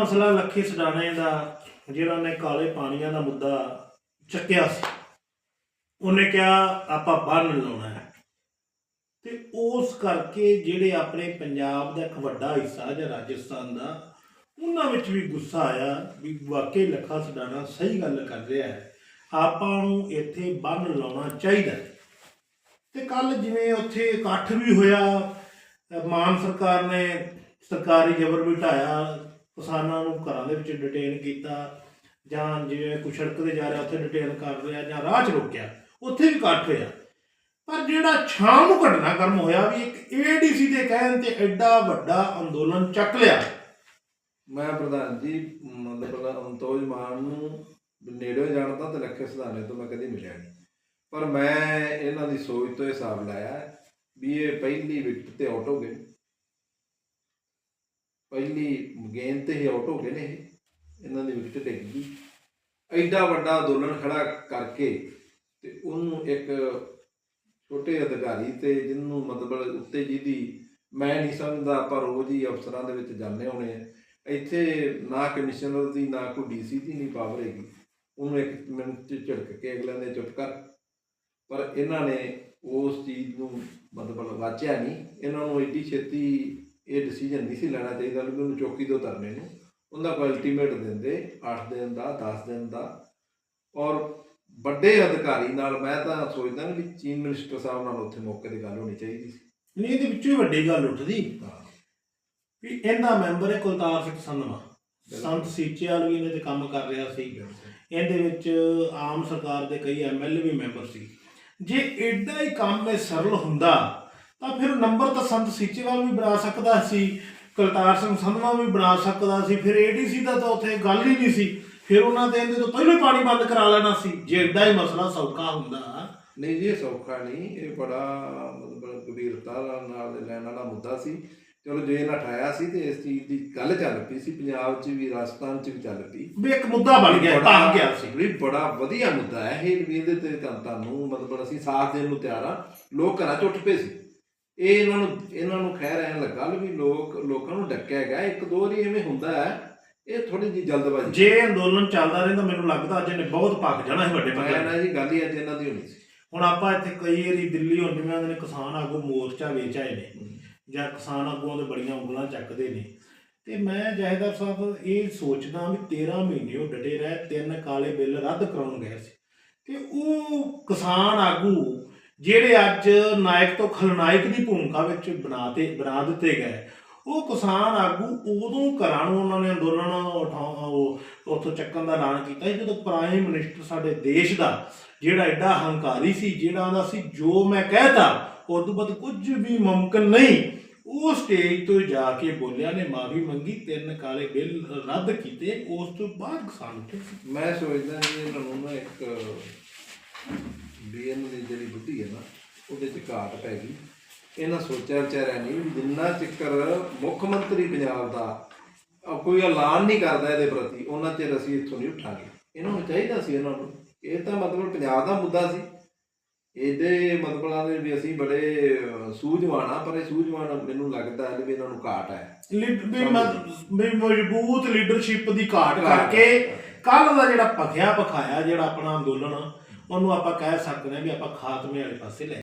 ਮਸਲਾ ਲੱਖੀ ਸਡਾਣੇ ਦਾ ਜਿਹੜਾ ਨੇ ਕਾਲੇ ਪਾਣੀਆਂ ਦਾ ਮੁੱਦਾ ਚੱਕਿਆ ਸੀ। ਉਹਨੇ ਕਿਹਾ, ਆਪਾਂ ਬੰਨ ਲਾਉਣਾ ਹੈ। ਤੇ ਉਸ ਕਰਕੇ ਜਿਹੜੇ ਆਪਣੇ ਪੰਜਾਬ ਦਾ ਇੱਕ ਵੱਡਾ ਹਿੱਸਾ ਜਾਂ ਰਾਜਸਥਾਨ ਦਾ, ਉਹਨਾਂ ਵਿੱਚ ਵੀ ਗੁੱਸਾ ਆਇਆ ਵੀ ਵਾਕਈ ਲੱਖਾ ਸਡਾਣਾ ਸਹੀ ਗੱਲ ਕਰ ਰਿਹਾ ਹੈ। ਆਪਾਂ ਨੂੰ ਇੱਥੇ ਬੰਨ ਲਾਉਣਾ ਚਾਹੀਦਾ ਤੇ ਕੱਲ ਜਿਵੇਂ ਉੱਥੇ ਇਕੱਠ ਵੀ ਹੋਇਆ, ਮਾਨ ਸਰਕਾਰ ਨੇ ਸਰਕਾਰੀ ਜ਼ਬਰ ਵੀ ਢਾਇਆ ਕਿਸਾਨਾਂ ਨੂੰ ਘਰਾਂ ਦੇ ਵਿੱਚ ਡਿਟੇਨ ਕੀਤਾ, ਜਾਂ ਜਿਵੇਂ ਕੋਈ ਸੜਕ ਤੇ ਜਾ ਰਿਹਾ, ਉੱਥੇ ਡਿਟੇਨ ਕਰ ਰਿਹਾ ਜਾਂ ਰਾਹ 'ਚ ਰੋਕਿਆ, ਉੱਥੇ ਵੀ ਇਕੱਠ ਹੋਇਆ। ਪਰ ਜਿਹੜਾ ਸ਼ਾਮ ਨੂੰ ਘਟਨਾਕ੍ਰਮ ਹੋਇਆ, ਵੀ ਇੱਕ ਏਡੀਸੀ ਦੇ ਕਹਿਣ ਤੇ ਐਡਾ ਵੱਡਾ ਅੰਦੋਲਨ ਚੱਕ ਲਿਆ। ਮੈਂ ਪ੍ਰਧਾਨ ਜੀ, ਮਤਲਬ ਅੰਤੋਜ ਮਾਨ ਨੂੰ ਨੇੜੇ ਜਾਣਦਾ ਤੇ ਲੱਖੇ ਸਿਧਾਣੇ ਤੋਂ ਮੈਂ ਕਦੀ ਮਿਲਿਆ ਨਹੀਂ। ਪਰ ਮੈਂ ਇਹਨਾਂ ਦੀ ਸੋਚ ਤੋਂ ਇਹ ਹਿਸਾਬ ਲਾਇਆ ਵੀ ਇਹ ਪਹਿਲੀ ਵਿਕਟ ਤੇ ਆਊਟ ਹੋ ਗਏ। ਪਹਿਲੀ ਗੇਂਦ ਤੇ ਹੀ ਆਊਟ ਹੋ ਗਏ ਨੇ ਇਹ। ਇਹਨਾਂ ਦੀ ਵਿਕਟ ਡਿੱਗ ਗਈ। ਐਡਾ ਵੱਡਾ ਅੰਦੋਲਨ ਖੜਾ ਕਰਕੇ ਤੇ ਉਹਨੂੰ ਇੱਕ ਛੋਟੇ ਅਧਿਕਾਰੀ ਤੇ ਜਿਹਨੂੰ ਮਤਲਬ ਉੱਤੇ ਜਿਹਦੀ ਮੈਂ ਨਹੀਂ ਸਮਝਦਾ, ਆਪਾਂ ਰੋਜ਼ ਹੀ ਅਫਸਰਾਂ ਦੇ ਵਿੱਚ ਜਾਂਦੇ ਹੋਣੇ ਆ। ਇੱਥੇ ਨਾ ਕਮਿਸ਼ਨਰ ਦੀ, ਨਾ ਕੋਈ ਡੀਸੀ ਦੀ ਨਹੀਂ ਪਾਵਰ ਹੈਗੀ। ਉਹਨੂੰ ਇੱਕ ਮਿੰਟ ਚ ਝੜਕ ਕੇ ਅਗਲੇ ਨੇ ਚੁੱਪ ਕਰ। ਪਰ ਇਹਨਾਂ ਨੇ ਉਸ ਚੀਜ਼ ਨੂੰ ਮਤਲਬ ਵਾਚਿਆ ਨਹੀਂ। ਇਹਨਾਂ ਨੂੰ ਏਡੀ ਛੇਤੀ ਇਹ ਡਿਸੀਜਨ ਨਹੀਂ ਸੀ ਲੈਣਾ ਚਾਹੀਦਾ ਵੀ ਉਹਨੂੰ ਚੌਕੀ ਤੋਂ ਧਰਨੇ ਨੂੰ। ਉਹਦਾ ਕੋਈ ਅਲਟੀਮੇਟ ਦਿੰਦੇ 8 ਦਿਨ ਦਾ 10 ਦਿਨ ਦਾ। ਔਰ ਵੱਡੇ ਅਧਿਕਾਰੀ ਨਾਲ ਮੈਂ ਤਾਂ ਸੋਚਦਾ ਵੀ ਚੀਫ ਮਿਨਿਸਟਰ ਸਾਹਿਬ ਨਾਲ ਉੱਥੇ ਮੌਕੇ ਤੇ ਗੱਲ ਹੋਣੀ ਚਾਹੀਦੀ ਸੀ। ਨਹੀਂ ਇਹਦੇ ਵਿੱਚੋਂ ਹੀ ਵੱਡੀ ਗੱਲ ਉੱਠਦੀ। ਵੀ ਇਹਦਾ ਮੈਂਬਰ ਹੈ ਕੁਲਤਾਰ ਸਿੰਘ ਸੰਧਵਾ। ਸੰਤ ਸੀਚੇਵਾਲ ਵੀ ਇਹਦੇ ਤੇ ਕੰਮ ਕਰ ਰਿਹਾ ਸੀ। ਇਹਦੇ ਵਿੱਚ ਆਮ ਸਰਕਾਰ ਦੇ ਕਈ ਐਮਐਲਏ ਵੀ ਮੈਂਬਰ ਸੀ। ਜੇ ਐਡਾ ਹੀ ਕੰਮ ਇਹ ਸਰਲ ਹੁੰਦਾ ਤਾਂ ਫਿਰ ਨੰਬਰ ਤਾਂ ਸੰਤ ਸੀਚੇਵਾਲ ਵੀ ਬਣਾ ਸਕਦਾ ਸੀ ਕੁਲਤਾਰ ਸਿੰਘ ਸੰਧਵਾ ਵੀ ਬਣਾ ਸਕਦਾ ਸੀ ਫਿਰ ਏਡੀਸੀ ਦਾ ਤਾਂ ਉੱਥੇ ਗੱਲ ਹੀ ਨਹੀਂ ਸੀ। ਫਿਰ ਉਹਨਾਂ ਦੇ ਇਹਦੇ ਤੋਂ ਪਹਿਲਾਂ ਹੀ ਪਾਣੀ ਬੰਦ ਕਰਾ ਲੈਣਾ ਸੀ। ਜੇ ਐਡਾ ਹੀ ਮਸਲਾ ਸੌਖਾ ਹੁੰਦਾ। ਨਹੀਂ ਜੀ ਇਹ ਸੌਖਾ ਨਹੀਂ। ਇਹ ਬੜਾ ਮਤਲਬ ਗੰਭੀਰਤਾ ਨਾਲ ਲੈਣ ਵਾਲਾ ਮੁੱਦਾ ਸੀ। ਚਲੋ ਜੇ ਇਹਨਾਂ ਠਾਇਆ ਸੀ ਤੇ ਇਸ ਚੀਜ਼ ਦੀ ਗੱਲ ਚੱਲ ਪਈ ਸੀ। ਪੰਜਾਬ 'ਚ ਵੀ ਰਾਜਸਥਾਨ 'ਚ ਵੀ ਚੱਲ ਪਈ। ਵੀ ਇੱਕ ਮੁੱਦਾ ਬਣ ਗਿਆ ਤਾਂ ਗਿਆ ਸੀ। ਵੀ ਬੜਾ ਵਧੀਆ ਮੁੱਦਾ ਹੈ। ਇਹ ਵੀ ਇਹਦੇ ਤੇ ਤਾਂ ਤੁਹਾਨੂੰ ਮਤਲਬ ਅਸੀਂ ਸਾਥ ਦੇਣ ਨੂੰ ਤਿਆਰ ਆ ਲੋਕ ਘਰਾਂ 'ਚ ਉੱਠ ਪਏ ਸੀ। ਇਹ ਇਹਨਾਂ ਨੂੰ ਇਹਨਾਂ ਨੂੰ ਖੈਰ ਐਂ ਲੱਗਾ ਵੀ ਲੋਕ ਲੋਕਾਂ ਨੂੰ ਡੱਕਿਆ ਗਿਆ ਇੱਕ ਦੋ ਵਾਰੀ ਐਵੇਂ ਹੁੰਦਾ ਹੈ ਇਹ ਥੋੜੀ ਜਿਹੀ ਜਲਦਬਾਜ਼ੀ। ਜੇ ਅੰਦੋਲਨ ਚੱਲਦਾ ਰਹਿੰਦਾ ਮੈਨੂੰ ਲੱਗਦਾ ਅੱਜ ਇਹਨੇ ਬਹੁਤ ਪੱਕ ਜਾਣਾ ਸੀ ਵੱਡੇ ਮੈਂ ਪੱਧਰ ਨਾ ਜੀ ਗੱਲ ਹੀ ਅੱਜ ਇਹਨਾਂ ਦੀ ਹੋਣੀ ਸੀ। ਹੁਣ ਆਪਾਂ ਇੱਥੇ ਕਈ ਵਾਰੀ ਦਿੱਲੀ ਹੁਣ ਜਿਵੇਂ ਆਉਂਦੇ ਨੇ ਕਿਸਾਨ ਆਗੂ ਮੋਰਚਾ ਵੇਚ ਆਏ ਨੇ ਜਾਂ ਕਿਸਾਨ ਆਗੂਆਂ ਦੇ ਬੜੀਆਂ ਉਂਗਲਾਂ ਚੱਕਦੇ ਨੇ। ਤੇ ਮੈਂ ਜਹੇਦਾਰ ਸਾਹਿਬ ਇਹ ਸੋਚਦਾ ਵੀ 13 ਮਹੀਨੇ ਉਹ ਡਟੇ ਰਹੇ ਤਿੰਨ ਕਾਲੇ ਬਿੱਲ ਰੱਦ ਕਰਾਉਣ ਗਏ ਸੀ। ਤੇ ਉਹ ਕਿਸਾਨ ਆਗੂ ਜਿਹੜੇ ਅੱਜ ਨਾਇਕ ਤੋਂ ਖਲਨਾਇਕ ਦੀ ਭੂਮਿਕਾ ਵਿੱਚ ਬਣਾਤੇ ਬਣਾ ਦਿੱਤੇ ਗਏ। ਉਹ ਕਿਸਾਨ ਆਗੂ ਉਦੋਂ ਘਰਾਂ ਨੂੰ ਉਹਨਾਂ ਨੇ ਅੰਦੋਲਨ ਉਹ ਉੱਥੋਂ ਚੱਕਣ ਦਾ ਐਲਾਨ ਕੀਤਾ ਜਦੋਂ ਪ੍ਰਾਈਮ ਮਿਨਿਸਟਰ ਸਾਡੇ ਦੇਸ਼ ਦਾ ਜਿਹੜਾ ਐਡਾ ਹੰਕਾਰੀ ਸੀ, ਜਿਹੜਾ ਆਂਦਾ ਸੀ, ਜੋ ਮੈਂ ਕਹਿਤਾ ਉਸ ਤੋਂ ਬਾਅਦ ਕੁਝ ਵੀ ਮੁਮਕਿਨ ਨਹੀਂ, ਉਹ ਸਟੇਜ ਤੋਂ ਜਾ ਕੇ ਬੋਲਿਆ ਨੇ ਮਾਫੀ ਮੰਗੀ, ਤਿੰਨ ਕਾਲੇ ਬਿੱਲ ਰੱਦ ਕੀਤੇ, ਉਸ ਤੋਂ ਬਾਅਦ ਕਿਸਾਨ ਮੈਂ ਸੋਚਦਾ ਜੀ ਇਹਨਾਂ ਨੂੰ ਨਾ ਦੀ ਜਿਹੜੀ ਬੁੱਧੀ ਹੈ ਨਾ ਉਹਦੇ ਚ ਘਾਟ ਪੈ ਗਈ। ਇਹਨਾਂ ਸੋਚਿਆ ਵਿਚਾਰਿਆ ਨਹੀਂ ਵੀ ਜਿੰਨਾ ਚਿਕਰ ਮੁੱਖ ਮੰਤਰੀ ਪੰਜਾਬ ਦਾ ਕੋਈ ਐਲਾਨ ਨਹੀਂ ਕਰਦਾ ਇਹਦੇ ਪ੍ਰਤੀ ਉਹਨਾਂ ਚਿਰ ਅਸੀਂ ਇੱਥੋਂ ਨਹੀਂ ਉੱਠਾਂਗੇ। ਇਹਨਾਂ ਨੂੰ ਚਾਹੀਦਾ ਸੀ ਇਹਨਾਂ ਨੂੰ। ਇਹ ਤਾਂ ਮਤਲਬ ਪੰਜਾਬ ਦਾ ਮੁੱਦਾ ਸੀ। ਇਹਦੇ ਮਤਲਬਾਂ ਦੇ ਵੀ ਅਸੀਂ ਬੜੇ ਸੂਝਵਾਨ ਆ ਪਰ ਇਹ ਸੂਝਵਾਨ ਮੈਨੂੰ ਲੱਗਦਾ ਹੈ ਵੀ ਇਹਨਾਂ ਨੂੰ ਘਾਟ ਹੈ। ਵੀ ਵੀ ਮਜ਼ਬੂਤ ਲੀਡਰਸ਼ਿਪ ਦੀ ਘਾਟ। ਕਰਕੇ ਕੱਲ ਦਾ ਜਿਹੜਾ ਭਖਿਆ ਭਖਾਇਆ ਜਿਹੜਾ ਆਪਣਾ ਅੰਦੋਲਨ ਉਹਨੂੰ ਆਪਾਂ ਕਹਿ ਸਕਦੇ ਹਾਂ ਵੀ ਆਪਾਂ ਖਾਤਮੇ ਵਾਲੇ ਪਾਸੇ ਲੈ